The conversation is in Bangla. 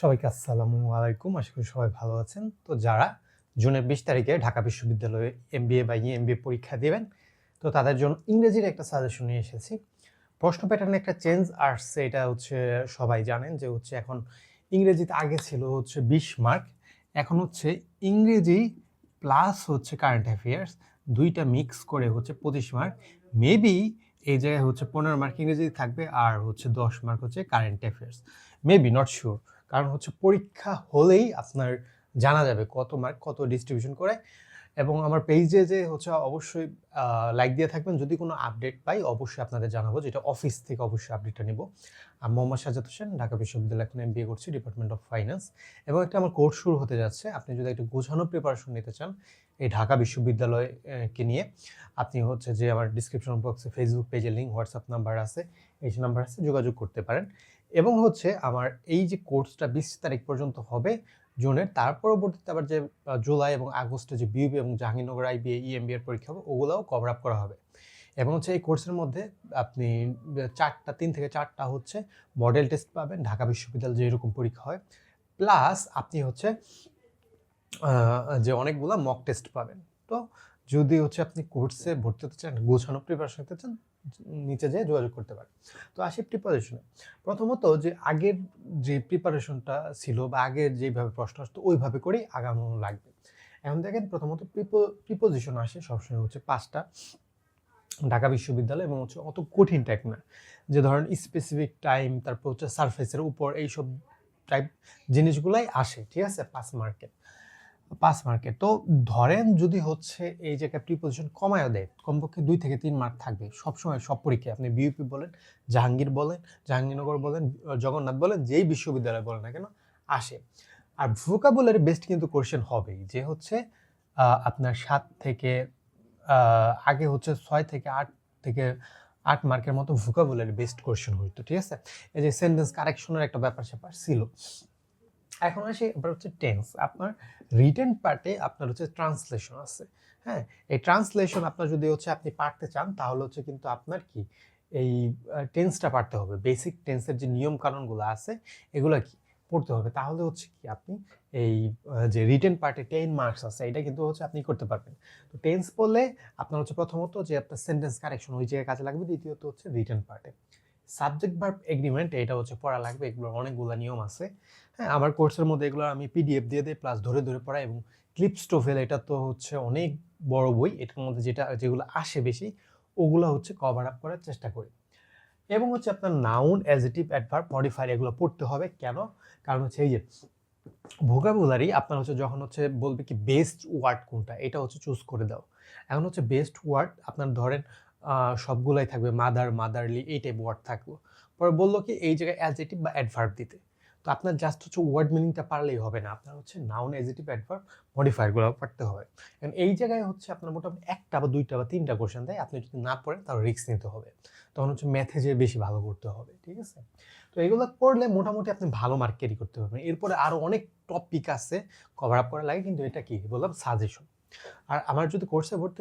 সবাইকে আসসালামু আলাইকুম। আশা করি সবাই ভালো আছেন। তো যারা জুনের বিশ তারিখে ঢাকা বিশ্ববিদ্যালয়ে এম এমবিএ বা ইএমবিএ পরীক্ষা দেবেন, তো তাদের জন্য ইংরেজির একটা সাজেশন নিয়ে এসেছি। প্রশ্ন প্যাটার্নে একটা চেঞ্জ আসছে, এটা হচ্ছে সবাই জানেন যে হচ্ছে এখন ইংরেজিতে আগে ছিল হচ্ছে বিশ মার্ক এখন হচ্ছে ইংরেজি প্লাস হচ্ছে কারেন্ট অ্যাফেয়ার্স দুইটা মিক্স করে হচ্ছে পঁচিশ মার্ক মেবি এই জায়গায় হচ্ছে পনেরো মার্ক ইংরেজি থাকবে আর হচ্ছে দশ মার্ক হচ্ছে current affairs maybe not sure কারণ হচ্ছে পরীক্ষা হলেই আপনার জানা যাবে কত মার্ক কত ডিস্ট্রিবিউশন করে। এবং আমার পেজে যে হচ্ছে অবশ্যই লাইক দিয়ে থাকবেন। যদি কোনো আপডেট পাই, অবশ্যই আপনাদের জানাব যেটা অফিস থেকে অবশ্যই আপডেটটা নিব। আমি মোহাম্মদ সাজাদ হোসেন, ঢাকা বিশ্ববিদ্যালয় এখন এম করছি ডিপার্টমেন্ট অফ ফাইন্যান্স এবং একটা আমার কোর্স শুরু হতে যাচ্ছে। আপনি যদি একটু গোছানো প্রিপারেশন নিতে চান, এই ঢাকা বিশ্ববিদ্যালয়কে নিয়ে, আপনি হচ্ছে যে আমার ডিসক্রিপশন বক্সে ফেসবুক পেজে লিঙ্ক হোয়াটসঅ্যাপ নাম্বার আছে, এই নাম্বার আছে, যোগাযোগ করতে পারেন। এবং হচ্ছে আমার এই যে কোর্সটা বিশ তারিখ পর্যন্ত হবে, জুনের, তার পরবর্তীতে আবার যে জুলাই এবং আগস্টে যে বিউবি এবং জাহাঙ্গীরনগর আইবিএ ইএমবি এর পরীক্ষা হবে, ওগুলোও কভার আপ করা হবে। এবং হচ্ছে এই কোর্সের মধ্যে আপনি চারটা, তিন থেকে চারটা হচ্ছে মডেল টেস্ট পাবেন, ঢাকা বিশ্ববিদ্যালয়ে যেরকম পরীক্ষা হয়। প্লাস আপনি হচ্ছে যে অনেকগুলো মক টেস্ট পাবেন। তো যদি হচ্ছে আপনি কোর্সে ভর্তি হতে চান, গোছানো প্রিপারেশন নিতে চান, নিচে যেয়ে যোগাযোগ করতে পারেন। তো আসি প্রিপারেশনে প্রথমত যে আগের যে প্রিপারেশনটা ছিল বা আগের যেভাবে প্রশ্ন আসতো, ওইভাবে করেই আগানো লাগবে। এখন দেখেন প্রথমত প্রিপোজিশন আসে, সবসময় হচ্ছে পাঁচটা। ঢাকা বিশ্ববিদ্যালয় এবং হচ্ছে অত কঠিন টাইপ না। যে ধরেন স্পেসিফিক টাইম তারপর হচ্ছে সারফেসের উপর এইসব টাইপ জিনিসগুলাই আসে, ঠিক আছে? পাস মার্কে পাস মার্কে তো ধরেন যদি হচ্ছে এই জায়গায় প্রিপোজিশন কমায় দেয়, কমপক্ষে দুই থেকে তিন মার্ক থাকবে। সবসময় সব পরীক্ষায় আপনি বিউপি বলেন, জাহাঙ্গীর বলেন, জাহাঙ্গীরনগর বলেন, জগন্নাথ বলেন, যেই বিশ্ববিদ্যালয় বলেন না কেন, আসে। আর ভোকাবুলারি বেস্ট কিন্তু কোশ্চেন হবেই, যে হচ্ছে আপনার সাত থেকে আগে হচ্ছে ছয় থেকে আট থেকে আট মার্কের মতো ভোকাবুলারি বেস্ট কোশ্চেন হইতো, ঠিক আছে? এই যে সেন্টেন্স কারেকশনের একটা ব্যাপার স্যাপার ছিল। এখন আসি এবার হচ্ছে টেন্স আপনার রিটেন পার্টে আপনার হচ্ছে ট্রান্সলেশন আছে হ্যাঁ? এই ট্রান্সলেশন আপনার যদি হচ্ছে আপনি পারতে চান, তাহলে হচ্ছে কিন্তু আপনার কি, এই টেন্সটা পারতে হবে। বেসিক টেন্সের যে নিয়ম কানুনগুলো আছে, এগুলো কি? পড়তে হবে। তাহলে হচ্ছে কি, আপনি এই যে রিটেন পার্টে টেন মার্কস আছে, এটা কিন্তু হচ্ছে আপনি করতে পারবেন। তো টেন্স পড়লে আপনার হচ্ছে প্রথমত যে আপনার সেন্টেন্স কারেকশন ওই জায়গায় কাজে লাগবে, দ্বিতীয়ত হচ্ছে রিটেন পার্টে সাবজেক্ট ভার্ব এগ্রিমেন্ট এটা হচ্ছে পড়া লাগবে, এগুলোর অনেকগুলো নিয়ম আছে। হ্যাঁ আমার কোর্সের মধ্যে এগুলো আমি পিডিএফ দিয়ে দিই প্লাস ধরে ধরে পড়াই এবং ক্লিপস টোফেল এটা তো হচ্ছে অনেক বড় বই, এটার মধ্যে যেটা, যেগুলো আসে বেশি, ওগুলো হচ্ছে কভার আপ করার চেষ্টা করি। এবং হচ্ছে আপনার নাউন অ্যাজিটিভ অ্যাডভার্ব মডিফায়ার এগুলো পড়তে হবে। কেন? কারণ হচ্ছে এই যে ভোকাবুলারি আপনার হচ্ছে যখন হচ্ছে বলবে কি বেস্ট ওয়ার্ড কোনটা, এটা হচ্ছে চুজ করে দাও। এখন হচ্ছে বেস্ট ওয়ার্ড আপনার ধরেন সবগুলাই থাকবে মাদার মাদারলি এই টাইপ ওয়ার্ড থাকল। পরে বলল কি এই জায়গায় অ্যাজেটিভ বা অ্যাডভার্ব দিতে। তো আপনার জাস্ট হচ্ছে ওয়ার্ড মিনিংটা পারলেই হবে না। আপনার হচ্ছে নাউন অ্যাডজেটিভ অ্যাডভার্ব মডিফায়ারগুলো পারতে হবে। কারণ এই জায়গায় হচ্ছে আপনার মোটামুটি একটা বা দুইটা বা তিনটা কোশ্চেন দেয়। আপনি যদি না পড়েন তাহলে রিস্ক নিতে হবে। তখন হচ্ছে ম্যাথে যে বেশি ভালো করতে হবে, ঠিক আছে? তো এগুলো করলে মোটামুটি আপনি ভালো মার্ক ক্যারি করতে পারবেন। এরপরে আরও অনেক টপিক আছে কভার আপ করা লাগে, কিন্তু এটা কি? বললাম সাজেশন আর আমার যদি কোর্সে ভর্তি